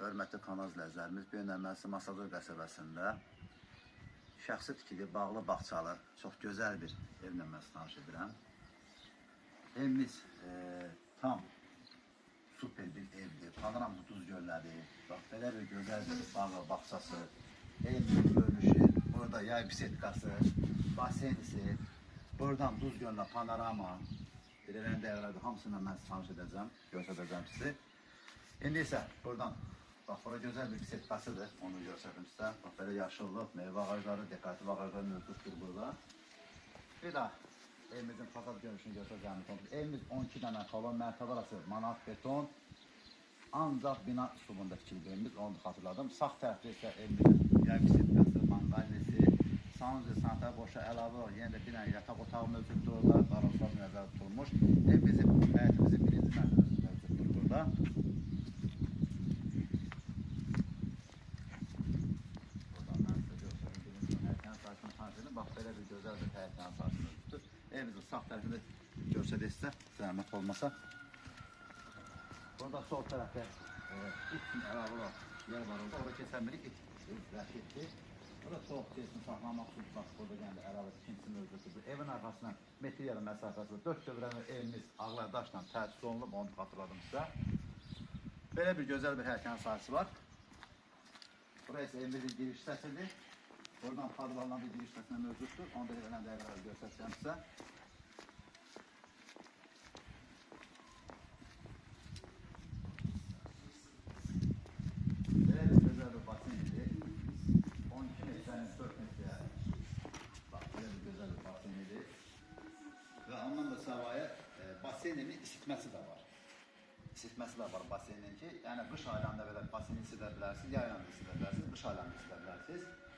Hörmətli kanal izləyicilərimiz, bu gün Əməsi Masador qəsəbəsində şəxsi tikili, bağlı, bağçalı, çox gözəl bir evlə mən tanış edirəm. Evimiz e, tam super bir evdir. Panoramlı duz gölləri, bax belə bir gözəl bir bağı, bağçası, evin görünüşü, burada yay bisetkası, basenisi, buradan duz gölünə panorama, belələn dəyərlərdə hamısını mən tanış edəcəm, göstərəcəm sizi. İndi isə buradan bax bura gözəl bir bisetkasıdır, onu göstərdim sizə. Bax belə yaşıllıq, meyvə ağacları, dekorativ ağaclar mövcuddur burada. Bir daha evimizin fasad görünüşünü göstərəcəm. Evimiz 12 dənə kolon mərtəbə arası manat beton. Ancaq bina üslubunda tikilib evimiz, onu xatırladım. Sağ tərəfdə isə evimizin yay bisetkası, manqalnesi, sanuzi, santral boşa əlavə yenə də bir dənə yataq otağı mövcuddur orada, qarajlar nəzərdə tutulmuş. Evimizin, həyətimizin birinci mərtəbəsi mövcuddur burada. Buradan mən sizə göstərim, birinci həyətən sahəsini tanış edin. Bax, belə həyətən sahəsi mövcuddur. Evimizin sağ tərəfində göstərək sizə, zəhmət olmasa. Burada sol tərəfdə it üçün əlavə olaraq yer var. Orada keçənmirik it rəhətdir. Burada soğuk içerisini saxlamaq üçün bax burada gəlir əlavə tikintisi mövcuddur. Evin arxasından metr yarım məsafəsi var. 4 dövrəmli evimiz ağlar daşla təchiz olunub, onu xatırladım sizə. Belə bir gözəl bir hərəkən sahəsi var. Burası evimizin giriş hissəsidir. Buradan fadlanan bir giriş hissəsinə mövcuddur. Onu da verən dəqiqələri göstərəcəm sizə. Belə bir gözəl bir basen idi. 12 metrənin 4 metrəyə. Bax, belə bir gözəl bir basen idi. Və ondan da savayı e, basenin isitməsi də var. İsitməsi də var basenin ki, yəni qış aylarında belə baseni isidə bilərsiniz, yay aylarında isidə bilərsiniz, qış aylarında isidə bilərsiniz.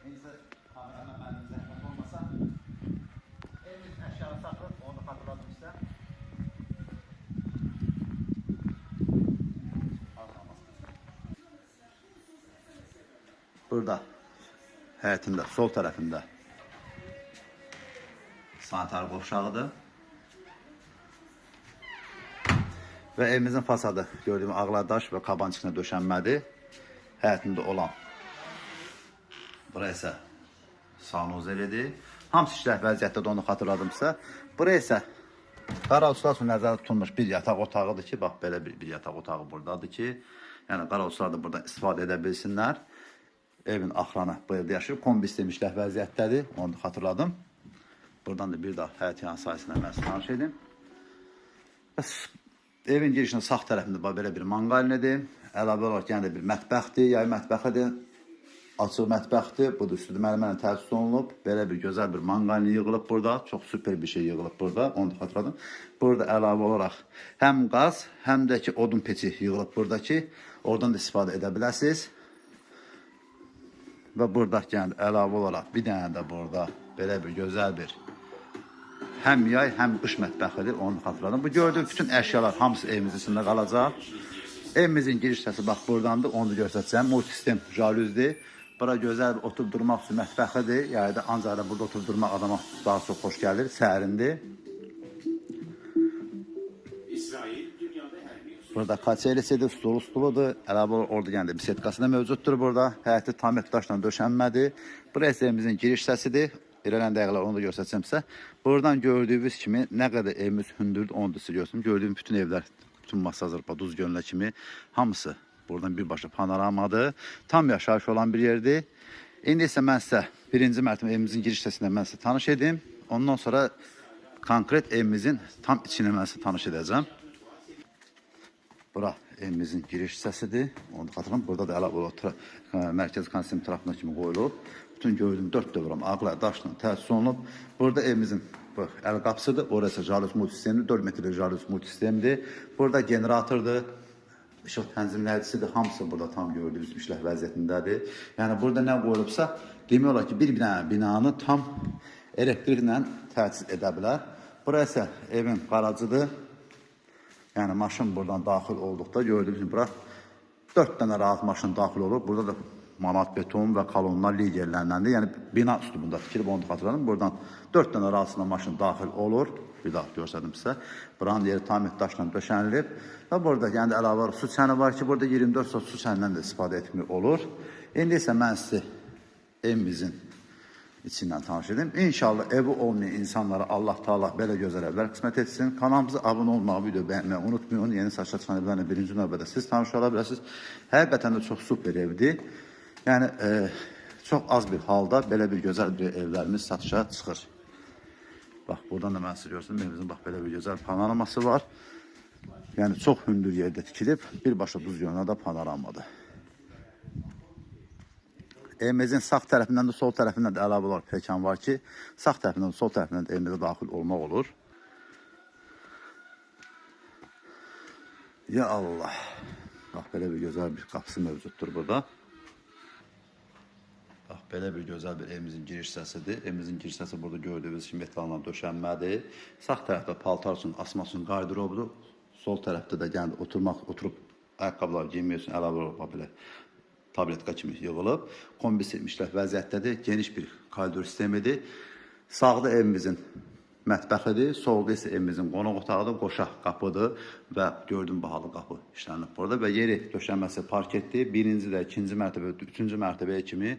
İndi isə kameraman mənim zəhmət olmasa, evimiz əşyalı saxlıq, onu xatırladım sizə. Arxamız. Burada həyətində sol tərəfində sanitar qovşağıdır. Və evimizin fasadı gördüyüm ağlardaş və qabançıqla döşənmədir. Həyətində olan. Bura isə sanuzelidir. Hamısı işlək vəziyyətdə də onu xatırladımsa. Bura isə qara uçlar üçün nəzərdə tutulmuş bir yataq otağıdır ki, bax belə bir, bir yataq otağı buradadır ki, yəni qara da buradan istifadə edə bilsinlər. Evin axranı bu evdə yaşayır. Kombi sistemi işlək vəziyyətdədir. Onu da xatırladım. Buradan da bir daha həyat yan sayəsində mən sizi tanış edim. Evin girişinin sağ tərəfində belə bir manqalinidir. Əlavə olaraq yenə də bir mətbəxdir, yay mətbəxidir. Açıq mətbəxdir. Bu da üstüdə mərmərlə təchiz olunub. Belə bir gözəl bir manqalini yığılıb burada. Çox super bir şey yığılıb burada. Onu da xatırladım. Burada əlavə olaraq həm qaz, həm də ki odun peçi yığılıb burada ki, oradan da istifadə edə biləsiniz. Və burada yəni əlavə olaraq bir dənə də burada belə bir gözəl bir həm yay, həm qış mətbəxidir. Onu xatırladım. Bu gördüyüm bütün əşyalar hamısı evimizin içində qalacaq. Evimizin giriş hissəsi bax burdandır. Onu da göstərəcəm. Multisistem jalüzdir. Bura gözəl oturub durmaq üçün mətbəxidir. Yəni ancaq da burada oturub durmaq adama daha çox xoş gəlir. Sərindir. Burada kaçelisidir, stulu stuludur. Əlavə orada yəni bir setkası da mövcuddur burada. Həyəti tam daşla döşənmədir. Burası evimizin giriş hissəsidir. İrələn dəqiqələr onu da göstərəcəm sizə. Buradan gördüyünüz kimi nə qədər evimiz hündürdür onu da sizə göstərim. Bütün evlər, bütün Masazırpa, Duz gölünə kimi hamısı buradan birbaşa panoramadır. Tam yaşayış olan bir yerdir. İndi isə mən sizə birinci mərtəbə evimizin giriş hissəsində mən sizə tanış edim. Ondan sonra konkret evimizin tam içini mən sizə tanış edəcəm. Bura evimizin giriş hissəsidir. Onu da xatırlayın. Burada da əlavə ə, mərkəzi kondisioner trapına kimi qoyulub. Bütün gördüyüm 4 dövrəm ağla daşla təchiz olunub. Burada evimizin bu əl qapısıdır. Orası jaluz multisistemli 4 metrlik jaluz multisistemdir. Burada generatordur. İşıq tənzimləyicisidir. Hamısı burada tam gördüyünüz işlək vəziyyətindədir. Yəni burada nə qoyulubsa, demək olar ki, bir bina binanı tam elektriklə təchiz edə bilər. Bura isə evin qaracıdır. Yəni maşın buradan daxil olduqda gördüyünüz kimi bura 4 dənə rahat maşın daxil olur. Burada da manat beton və kolonlar liderlərindəndir. Yəni bina üslubunda tikilib onu xatırladım. Buradan 4 dənə rahatsızla maşın daxil olur. bir daha görsədim sizə. Buranın yeri tam daşla döşənilib. Və burada yəni əlavə su çəni var ki, burada 24 saat su çənindən də istifadə etmək olur. İndi isə mən sizə evimizin içindən tanış edim. İnşallah evi olmayan insanlara Allah Taala belə gözəl evlər qismət etsin. Kanalımıza abunə olmağı, video bəyənməyi unutmayın. Yeni saçlar çıxan birinci növbədə siz tanış ola bilərsiniz. Həqiqətən də çox super evdir. Yəni e, çox az bir halda belə bir gözəl bir evlərimiz satışa çıxır. Bax, buradan da mən sizə göstərim. Evimizin bax belə bir gözəl panoraması var. Yəni çox hündür yerdə tikilib, birbaşa duz yoluna da panoramadır. Evimizin sağ tərəfindən də sol tərəfindən də əlavə olaraq pekan var ki, sağ tərəfindən də sol tərəfindən də evimizə daxil olmaq olur. Ya Allah. Bax belə bir gözəl bir qapısı mövcuddur burada. Belə bir gözəl bir evimizin giriş hissəsidir. Evimizin giriş hissəsi burada gördüyünüz kimi metalla döşənmədir. Sağ tərəfdə paltar üçün, asmaq üçün qardırobdur. Sol tərəfdə də yəni oturmaq, oturub ayaqqabılar geyinmək üçün əlavə olaraq belə tabletka kimi yığılıb. Kombisi işləf vəziyyətdədir. Geniş bir koridor sistemidir. Sağda evimizin mətbəxidir, solda isə evimizin qonaq otağıdır, qoşaq qapıdır və gördüm bahalı qapı işlənib burada və yeri döşənməsi parketdir. Birinci də ikinci mərtəbə, üçüncü mərtəbəyə kimi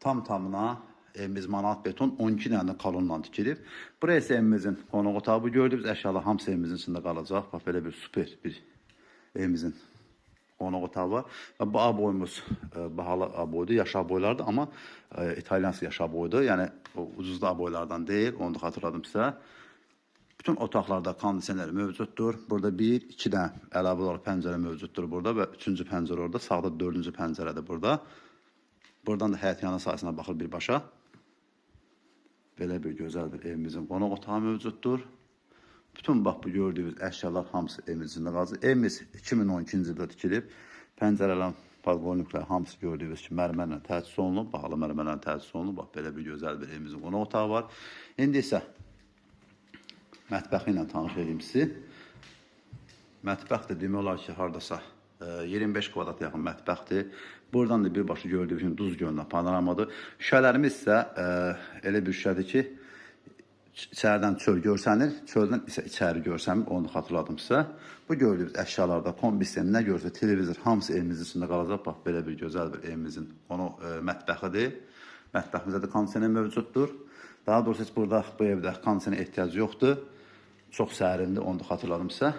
tam tamına evimiz manat beton 12 dənə kolonla tikilib. Buraya isə evimizin qonaq otağı bu gördüyünüz əşyalar hamısı evimizin içində qalacaq. Bax belə bir super bir evimizin qonaq otağı var. Və bu aboyumuz e, bahalı aboydur, yaşa aboylardır, amma e, İtalyansı yaşa aboydur. Yəni o ucuz da aboylardan deyil, onu da xatırladım sizə. Bütün otaqlarda kondisioner mövcuddur. Burada bir, iki dənə əlavə olaraq pəncərə mövcuddur burada və üçüncü pəncərə orada, sağda dördüncü pəncərədir burada. Buradan da həyət yanı sahəsinə baxır birbaşa. Belə bir gözəl bir evimizin qonaq otağı mövcuddur. Bütün bax bu gördüyünüz əşyalar hamısı evimizin qalacaq. Evimiz 2012-ci ildə tikilib. Pəncərələr, balkonliklər hamısı gördüyünüz kimi mərmərlə təchiz olunub, bahalı mərmərlə təchiz olunub. Bax belə bir gözəl bir evimizin qonaq otağı var. İndi isə mətbəxi ilə tanış edeyim sizi. Mətbəx də demək olar ki, hardasa e, 25 kvadrat yaxın mətbəxdir. Buradan da birbaşa gördüyünüz kimi duz gölünə panoramadır. Şüşələrimiz isə e, elə bir şüşədir ki, içərdən çöl görsənir, çöldən isə içəri görsənir, onu xatırladım sizə. Bu gördüyünüz əşyalarda kombisyon nə görsə televizor hamısı evimizin içində qalacaq. Bax belə bir gözəl bir evimizin onu e, mətbəxidir. Mətbəximizdə də kondisioner mövcuddur. Daha doğrusu heç burada bu evdə kondisioner ehtiyacı yoxdur. Çox sərindir, onu da xatırladım sizə.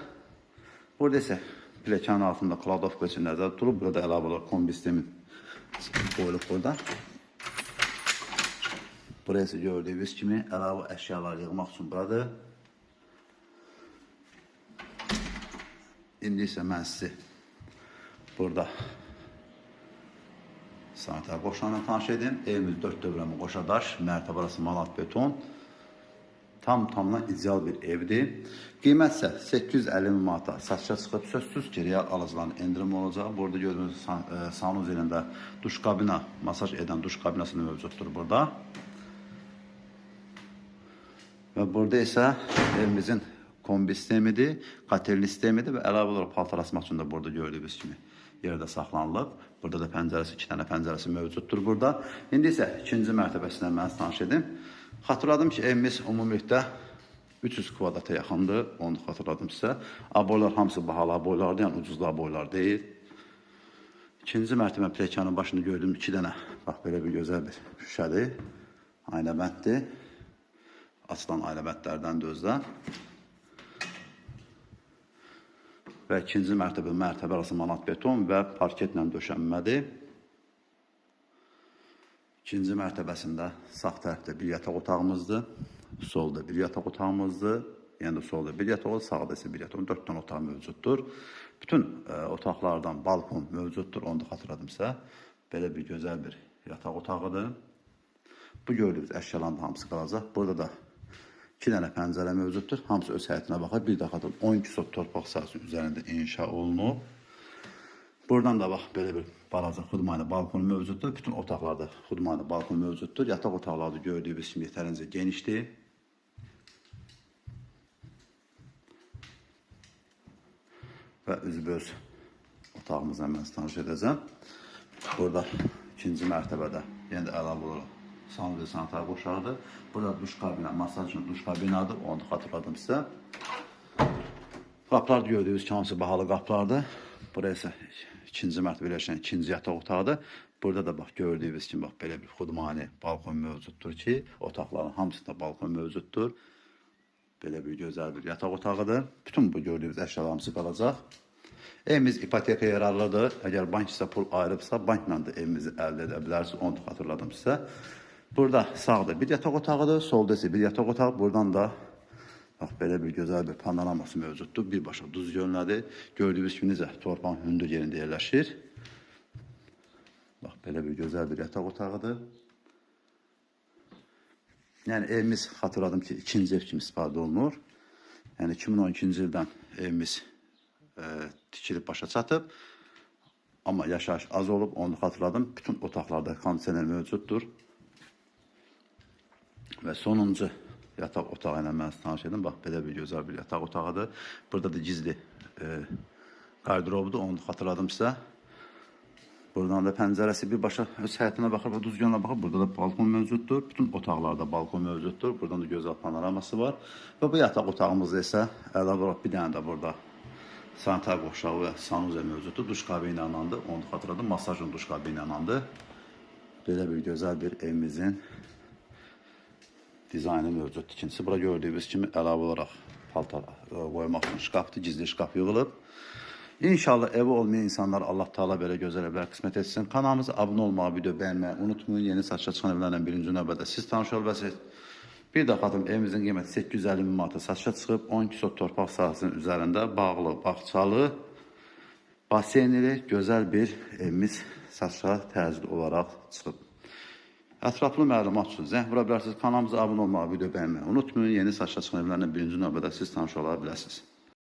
Burada isə plekanın altında kladovka üçün nəzərdə tutulub. Burada əlavə olaraq kombi sistemin qoyulub burada. Burası gördüyünüz kimi əlavə əşyalar yığmaq üçün buradır. İndi isə mən sizi burada sanitar qoşanla tanış edim. Evimiz 4 dövrəmi qoşa daş, mərtəbə arası manat beton. Tam tamına ideal bir evdir. Qiymət isə 850 manata satışa çıxıb. Sözsüz ki, real alıcıların endirim olacaq. Burada gördüyünüz san, e, sanuz elində duş kabina, masaj edən duş kabinası mövcuddur burada. Və burada isə evimizin kombi sistemidir, katerli sistemidir və əlavə olaraq paltar asmaq üçün də burada gördüyünüz kimi yerdə saxlanılıb. Burada da pəncərəsi, iki dənə pəncərəsi mövcuddur burada. İndi isə ikinci mərtəbəsindən mən tanış edim. Xatırladım ki, evimiz ümumilikdə 300 kvadrata yaxındır, onu xatırladım sizə. Aboylar hamısı bahalı aboylardır, yəni ucuzlu aboylar deyil. İkinci mərtəbə plekanın başında gördüyüm iki dənə, bax belə bir gözəl bir şüşədir. Aynabənddir. Açılan aynabəndlərdən də özdə. Və ikinci mərtəbə mərtəbə arası manat beton və parketlə döşənmədir. İkinci mərtəbəsində sağ tərəfdə bir yataq otağımızdır. Solda bir yataq otağımızdır. Yəni solda bir yataq, sağda isə bir yataq. 4 dənə otaq mövcuddur. Bütün ə, otaqlardan balkon mövcuddur. Onu da xatırladım sizə. Belə bir gözəl bir yataq otağıdır. Bu gördüyünüz əşyaların hamısı qalacaq. Burada da iki dənə pəncərə mövcuddur. Hamısı öz həyətinə baxır. Bir də xatırladım 12 sot torpaq sahəsi üzərində inşa olunub. Buradan da bax belə bir balaca xudmanı balkon mövcuddur. Bütün otaqlarda xudmanı balkon mövcuddur. Yataq otaqları da gördüyünüz kimi yetərincə genişdir. Və üzbəüz otağımızla mən tanış edəcəm. Burada ikinci mərtəbədə yenə də əlavə ve sanitar qoşağıdır. Burada duş kabini, masaj üçün duş kabinadır. Onu da xatırladım sizə. Qapılar gördüyünüz kimi hamısı bahalı qapılardır. Burası isə ikinci mərtəbə yerləşən ikinci yataq otağıdır. Burada da bax gördüyünüz kimi bax belə bir xudmani balkon mövcuddur ki, otaqların hamısında balkon mövcuddur. Belə bir gözəl bir yataq otağıdır. Bütün bu gördüyünüz əşyalar hamısı qalacaq. Evimiz ipoteka yararlıdır. Əgər bank sizə pul ayırıbsa, bankla da evimizi əldə edə bilərsiniz. Onu da xatırladım sizə. Burada sağda bir yataq otağıdır, solda isə bir yataq otağı. Buradan da bax belə bir gözəl bir panoraması mövcuddur. Birbaşa duz gölünədir. Gördüyünüz kimi necə torpağın hündür yerində yerləşir. Bax belə bir gözəl bir yataq otağıdır. Yəni evimiz xatırladım ki, ikinci ev kimi istifadə olunur. Yəni 2012-ci ildən evimiz e, tikilib başa çatıb. Amma yaşayış az olub, onu xatırladım. Bütün otaqlarda kondisioner mövcuddur. Və sonuncu yataq otağı ilə mən tanış edim. Bax, belə bir gözəl bir yataq otağıdır. Burada da gizli e, qardırobdur, onu xatırladım sizə. Buradan da pəncərəsi birbaşa öz həyətinə baxır və düzgünlə baxır. Burada da balkon mövcuddur. Bütün otaqlarda balkon mövcuddur. Buradan da gözəl panoraması var. Və bu yataq otağımızda isə əlavə olaraq bir dənə də burada sanitar qoşağı və sanuza mövcuddur. Duş kabini ilə anandı. Onu xatırladım. Masajın duş kabini ilə anandı. Belə bir gözəl bir evimizin dizaynı mövcud tikintisi. Bura gördüyünüz kimi əlavə olaraq paltar e, qoymaq üçün şkafdır, gizli şkaf yığılıb. İnşallah evi olmayan insanlar Allah Taala belə gözəl evlər qismət etsin. Kanalımıza abunə olmağı, video bəyənməyi unutmayın. Yeni satışa çıxan evlərlə birinci növbədə siz tanış olacaqsınız. Bir də xatırım evimizin qiyməti 850 min manata satışa çıxıb 12 sot torpaq sahəsinin üzərində bağlı, bağçalı, basenli gözəl bir evimiz satışa təcil olaraq çıxıb. Ətraflı məlumat üçün zəng vura bilərsiniz. Kanalımıza abunə olmağı, video bəyənməyi unutmayın. Yeni satışa çıxan evlərlə birinci növbədə siz tanış ola bilərsiniz.